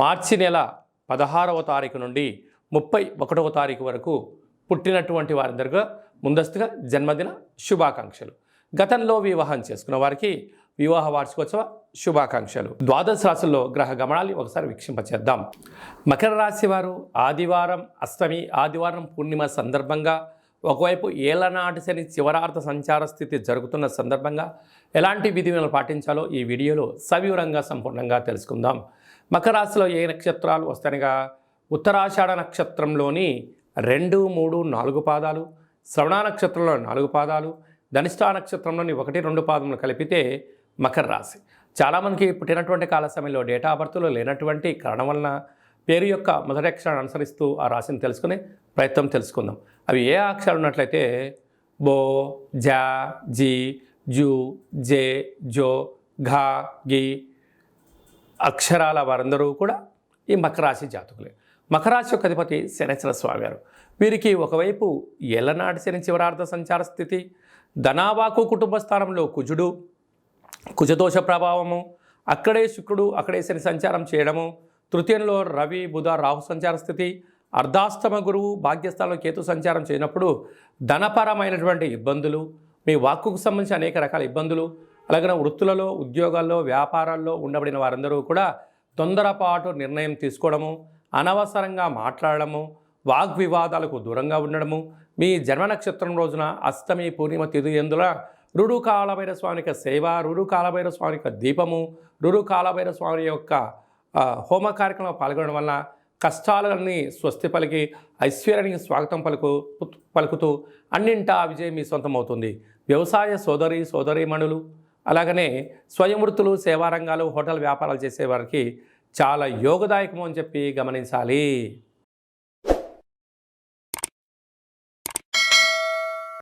మార్చి నెల పదహారవ తారీఖు నుండి ముప్పై ఒకటవ తారీఖు వరకు పుట్టినటువంటి వారందరిగా ముందస్తుగా జన్మదిన శుభాకాంక్షలు. గతంలో వివాహం చేసుకున్న వారికి వివాహ వార్షికోత్సవ శుభాకాంక్షలు. ద్వాదశ రాశుల్లో గ్రహ గమనాన్ని ఒకసారి వీక్షింపచేద్దాం. మకర రాశి వారు ఆదివారం అష్టమి ఆదివారం పూర్ణిమ సందర్భంగా ఒకవైపు ఏళ్ళనాటి శని చివరార్థ సంచార స్థితి జరుగుతున్న సందర్భంగా ఎలాంటి విధులను పాటించాలో ఈ వీడియోలో సవివరంగా సంపూర్ణంగా తెలుసుకుందాం. మకరాశిలో ఏ నక్షత్రాలు వస్తాయనగా? ఉత్తరాషాఢ నక్షత్రంలోని రెండు మూడు నాలుగు పాదాలు శ్రవణ నక్షత్రంలో నాలుగు పాదాలు ధనిష్టా నక్షత్రంలోని ఒకటి రెండు పాదములు కలిపితే మకర రాశి. చాలామందికి పుట్టినటువంటి కాల సమయంలో డేటా ఆఫ్ బర్త్లో లేనటువంటి కారణం వలన పేరు యొక్క మొదటి అక్షరాన్ని అనుసరిస్తూ ఆ రాశిని తెలుసుకునే ప్రయత్నం తెలుసుకుందాం. అవి ఏ అక్షరాలు ఉన్నట్లయితే బో జా జీ జూ జే జో ఘా గి అక్షరాల వారందరూ కూడా ఈ మకరాశి జాతకులే. మకరాశి యొక్క అధిపతి శనేశ్వర స్వామి గారు వీరికి ఒకవైపు ఎల్లనాటి శని చివరార్థ సంచార స్థితి ధనావాకు కుటుంబ స్థానంలో కుజుడు కుజదోష ప్రభావము అక్కడే శుక్రుడు అక్కడే శని సంచారం చేయడము తృతీయంలో రవి బుధ రాహు సంచార స్థితి అర్ధాష్టమ గురువు భాగ్యస్థానంలో కేతు సంచారం చేయనప్పుడు ధనపరమైనటువంటి ఇబ్బందులు మీ వాక్కుకు సంబంధించి అనేక రకాల ఇబ్బందులు అలాగే వృత్తులలో ఉద్యోగాల్లో వ్యాపారాల్లో ఉండబడిన వారందరూ కూడా తొందరపాటు నిర్ణయం తీసుకోవడము అనవసరంగా మాట్లాడడము వాగ్వివాదాలకు దూరంగా ఉండడము మీ జన్మ నక్షత్రం రోజున అష్టమి పూర్ణిమ తిథి ఎందుల రుడు కాలభైర స్వామి యొక్క సేవ రుడు కాలభైర స్వామి యొక్క దీపము రుడు కాలభైర స్వామి యొక్క హోమ కార్యక్రమంలో పాల్గొనడం వల్ల కష్టాలన్నీ స్వస్తి పలికి ఐశ్వర్యానికి స్వాగతం పలుకు పలుకుతూ అన్నింటా విజయం మీ సొంతం అవుతుంది వ్యవసాయ సోదరి సోదరీమణులు అలాగనే స్వయం వృత్తులు సేవా రంగాలు హోటల్ వ్యాపారాలు చేసే వారికి చాలా యోగదాయకము అని చెప్పి గమనించాలి.